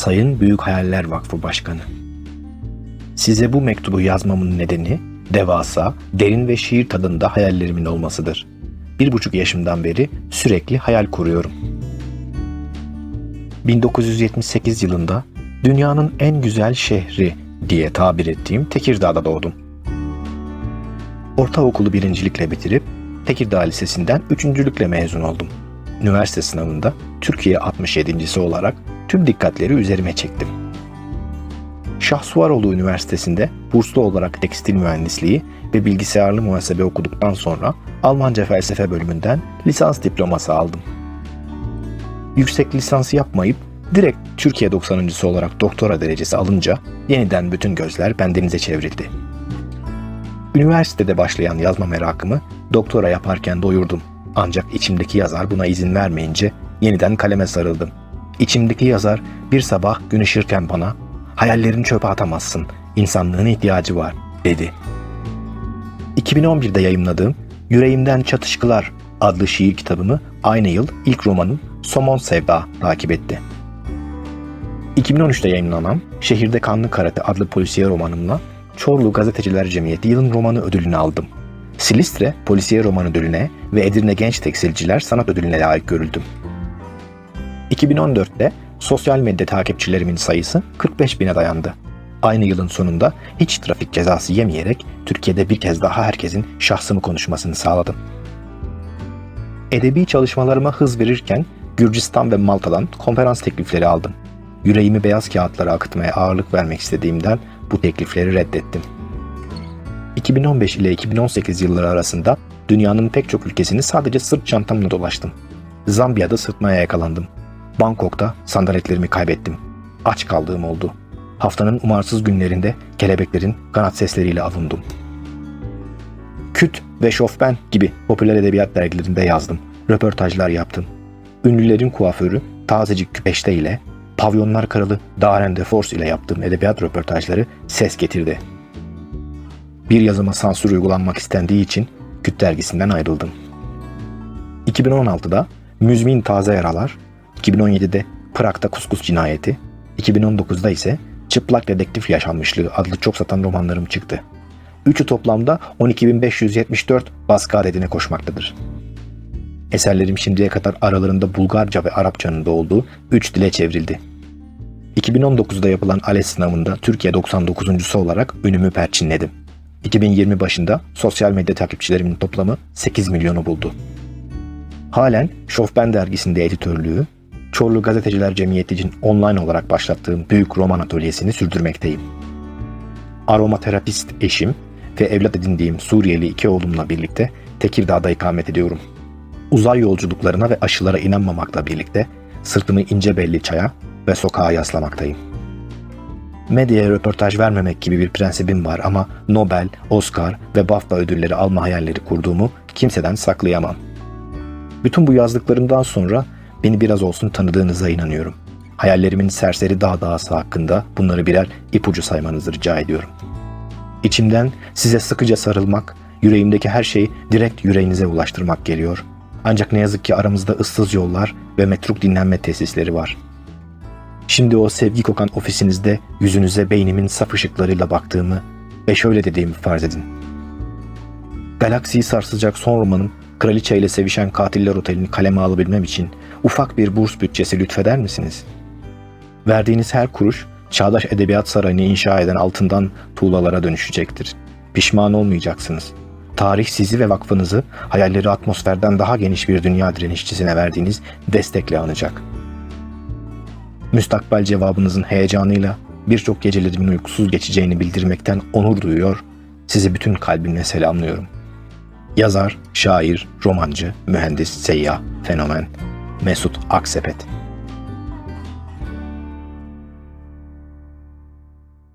Sayın Büyük Hayaller Vakfı Başkanı. Size bu mektubu yazmamın nedeni devasa, derin ve şiir tadında hayallerimin olmasıdır. Bir buçuk yaşımdan beri sürekli hayal kuruyorum. 1978 yılında dünyanın en güzel şehri diye tabir ettiğim Tekirdağ'da doğdum. Ortaokulu birincilikle bitirip Tekirdağ Lisesi'nden üçüncülükle mezun oldum. Üniversite sınavında Türkiye 67.si olarak tüm dikkatleri üzerime çektim. Şahsuvaroğlu Üniversitesi'nde burslu olarak tekstil mühendisliği ve bilgisayarlı muhasebe okuduktan sonra Almanca felsefe bölümünden lisans diploması aldım. Yüksek lisans yapmayıp direkt Türkiye 90.sı olarak doktora derecesi alınca yeniden bütün gözler bendenize çevrildi. Üniversitede başlayan yazma merakımı doktora yaparken doyurdum. Ancak içimdeki yazar buna izin vermeyince yeniden kaleme sarıldım. İçimdeki yazar bir sabah gün ışırken bana hayallerini çöpe atamazsın, insanlığın ihtiyacı var dedi. 2011'de yayımladığım Yüreğimden Çatışkılar adlı şiir kitabımı aynı yıl ilk romanım Somon Sevda takip etti. 2013'te yayınlanan Şehirde Kanlı Karate adlı polisiye romanımla Çorlu Gazeteciler Cemiyeti yılın romanı ödülünü aldım. Silistre polisiye roman ödülüne ve Edirne Genç Tekstilciler sanat ödülüne layık görüldüm. 2014'te sosyal medya takipçilerimin sayısı 45 bine dayandı. Aynı yılın sonunda hiç trafik cezası yemeyerek Türkiye'de bir kez daha herkesin şahsımı konuşmasını sağladım. Edebi çalışmalarıma hız verirken Gürcistan ve Malta'dan konferans teklifleri aldım. Yüreğimi beyaz kağıtlara akıtmaya ağırlık vermek istediğimden bu teklifleri reddettim. 2015 ile 2018 yılları arasında dünyanın pek çok ülkesini sadece sırt çantamla dolaştım. Zambiya'da sırtmaya yakalandım. Bangkok'ta sandaletlerimi kaybettim. Aç kaldığım oldu. Haftanın umarsız günlerinde kelebeklerin kanat sesleriyle avundum. Küt ve Şofben gibi popüler edebiyat dergilerinde yazdım. Röportajlar yaptım. Ünlülerin kuaförü Tazecik Küpeşte ile Pavyonlar Kralı Darren de Force ile yaptığım edebiyat röportajları ses getirdi. Bir yazıma sansür uygulanmak istendiği için Küt dergisinden ayrıldım. 2016'da Müzmin Taze Yaralar, 2017'de Prag'da Kuskus Cinayeti, 2019'da ise Çıplak Dedektif Yaşanmışlığı adlı çok satan romanlarım çıktı. Üçü toplamda 12.574 baskı adedine koşmaktadır. Eserlerim şimdiye kadar aralarında Bulgarca ve Arapçanın da olduğu 3 dile çevrildi. 2019'da yapılan ALES sınavında Türkiye 99.sü olarak ünümü perçinledim. 2020 başında sosyal medya takipçilerimin toplamı 8 milyonu buldu. Halen Şofben dergisinde editörlüğü, Çorlu Gazeteciler Cemiyeti için online olarak başlattığım büyük roman atölyesini sürdürmekteyim. Aromaterapist eşim ve evlat edindiğim Suriyeli iki oğlumla birlikte Tekirdağ'da ikamet ediyorum. Uzay yolculuklarına ve aşılara inanmamakla birlikte sırtımı ince belli çaya ve sokağa yaslamaktayım. Medyaya röportaj vermemek gibi bir prensibim var ama Nobel, Oscar ve BAFTA ödülleri alma hayalleri kurduğumu kimseden saklayamam. Bütün bu yazdıklarımdan sonra beni biraz olsun tanıdığınıza inanıyorum. Hayallerimin serseri dağ dağısı hakkında bunları birer ipucu saymanızı rica ediyorum. İçimden size sıkıca sarılmak, yüreğimdeki her şeyi direkt yüreğinize ulaştırmak geliyor. Ancak ne yazık ki aramızda ıssız yollar ve metruk dinlenme tesisleri var. Şimdi o sevgi kokan ofisinizde yüzünüze beynimin saf ışıklarıyla baktığımı ve şöyle dediğimi farz edin. Galaksiyi sarsacak son romanım Kraliçe ile sevişen katiller otelini kaleme alabilmem için ufak bir burs bütçesi lütfeder misiniz? Verdiğiniz her kuruş Çağdaş Edebiyat Sarayı'nı inşa eden altından tuğlalara dönüşecektir. Pişman olmayacaksınız. Tarih sizi ve vakfınızı hayalleri atmosferden daha geniş bir dünya direnişçisine verdiğiniz destekle anacak. Müstakbel cevabınızın heyecanıyla birçok gecelerimin uykusuz geçeceğini bildirmekten onur duyuyor, sizi bütün kalbimle selamlıyorum. Yazar, şair, romancı, mühendis, seyyah, fenomen. Mesut Aksepet